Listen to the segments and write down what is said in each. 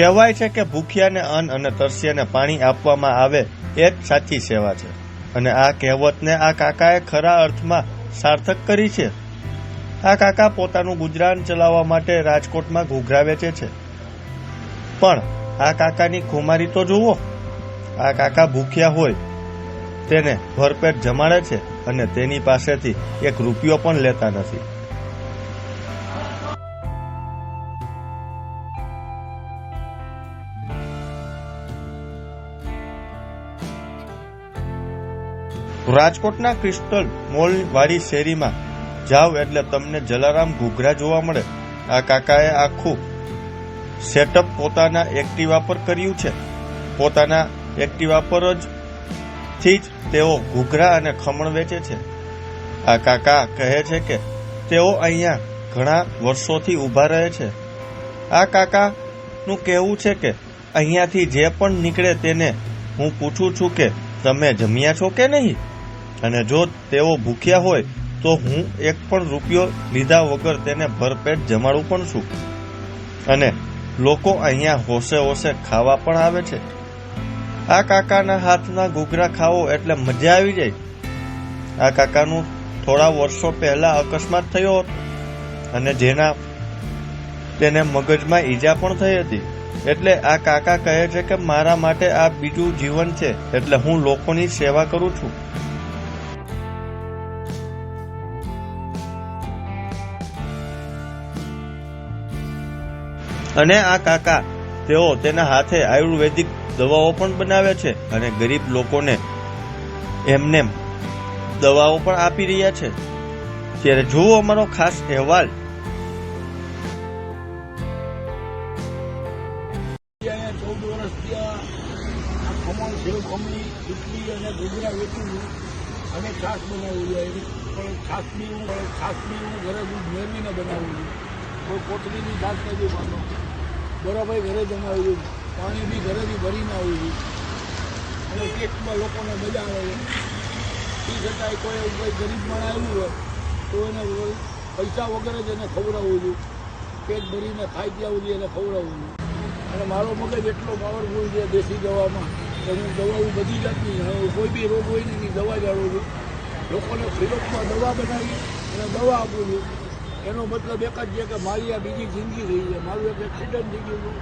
કહેવાય છે કે ભૂખ્યાને અન્ન અને તરસ્યાને પાણી આપવામાં આવે, એ જ સાચી સેવા છે. અને આ કહેવતને આ કાકાએ ખરા અર્થમાં સાર્થક કરી છે. આ કાકા પોતાનું ગુજરાન ચલાવવા માટે રાજકોટમાં ઘૂઘરા વેચે છે. પણ આ કાકાની ખુમારી તો જુઓ, આ કાકા ભૂખ્યા હોય, તેને ભરપેટ જમાડે છે અને તેની પાસેથી એક રૂપિયો પણ લેતા નથી. રાજકોટના ક્રિસ્ટલ મોલ વાળી શેરીમાં જાઓ એટલે તમને જલારામ ઘૂઘરા જોવા મળે. આ કાકાએ આખું સેટઅપ પોતાના એક્ટિવા પર કર્યું છે. પોતાના એક્ટિવા પર જ થી જ તેઓ ઘૂઘરા અને ખમણ વેચે છે. આ કાકા કહે છે કે તેઓ અહીંયા ઘણા વર્ષોથી ઊભા રહે છે. આ કાકાનું કહેવું છે કે અહીંયાથી જે પણ નીકળે તેને હું પૂછું છું કે તમે જમ્યા છો કે નહીં? અને જો તેઓ ભૂખ્યા હોય, તો હું એક પણ રૂપિયો લીધા વગર તેને ભરપેટ જમાડું પણ છું. અને લોકો અહીંયા હોશે હોશે ખાવા પણ આવે છે. આ કાકાના હાથના ઘૂઘરા ખાવો એટલે મજા આવી જાય. આ કાકાનું થોડા વર્ષો પહેલા અકસ્માત થયો હતો અને જેના તેને મગજમાં ઈજા પણ થઈ હતી. એટલે આ કાકા કહે છે કે મારા માટે આ બીજું જીવન છે, એટલે હું લોકોની સેવા કરું છું. અને આ કાકા, તેઓ તેના હાથે આયુર્વેદિક દવાઓ પણ બનાવે છે અને ગરીબ લોકોને એમને દવાઓ પણ આપી રહ્યા છે. ત્યારે જુઓ અમારો ખાસ અહેવાલ. અને ઘૂઘરા વેચું અને છાશ બનાવું છું હું ઘરે દૂધ મેળવીને બનાવું છું. કોઈ કોથળીની ઘાસ નથી પાડતો બરાબર ઘરે જમાવું છું પાણી બી ઘરેથી ભરીને આવ્યું છું. અને કેકમાં લોકોને મજા આવે છે. એ છતાંય કોઈ એવું કોઈ ગરીબ માણસ આવ્યું હોય, તો એને પૈસા વગર જ એને ખવડાવવું છું પેટ ભરીને ખાઈ ત્યાં સુધી એને ખવડાવવું છું અને મારો મગજ એટલો પાવરફુલ છે દેશી દવામાં, કે હું દવાઓ બધી જાતની કોઈ બી રોગ હોય ને એની દવા જાણું છું. લોકોને ફ્રીડમમાં દવા બનાવી અને દવા આપું છું. એનો મતલબ એક જ છે કે મારી આ બીજી જિંદગી થઈ છે. મારું એક એક્સિડન્ટ થઈ ગયું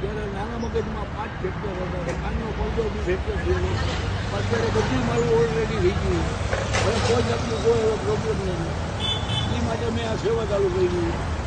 ત્યારે નાના મગજમાં પાંચ ફેક્ટર હતા. કાનનો પડદો બી ફેક્ટર થયેલો અત્યારે બધું મારું ઓલરેડી થઈ ગયું. હવે કોઈ જાતનું કોઈ એવો પ્રોબ્લેમ નથી. એ માટે મેં આ સેવા ચાલુ કરી છે.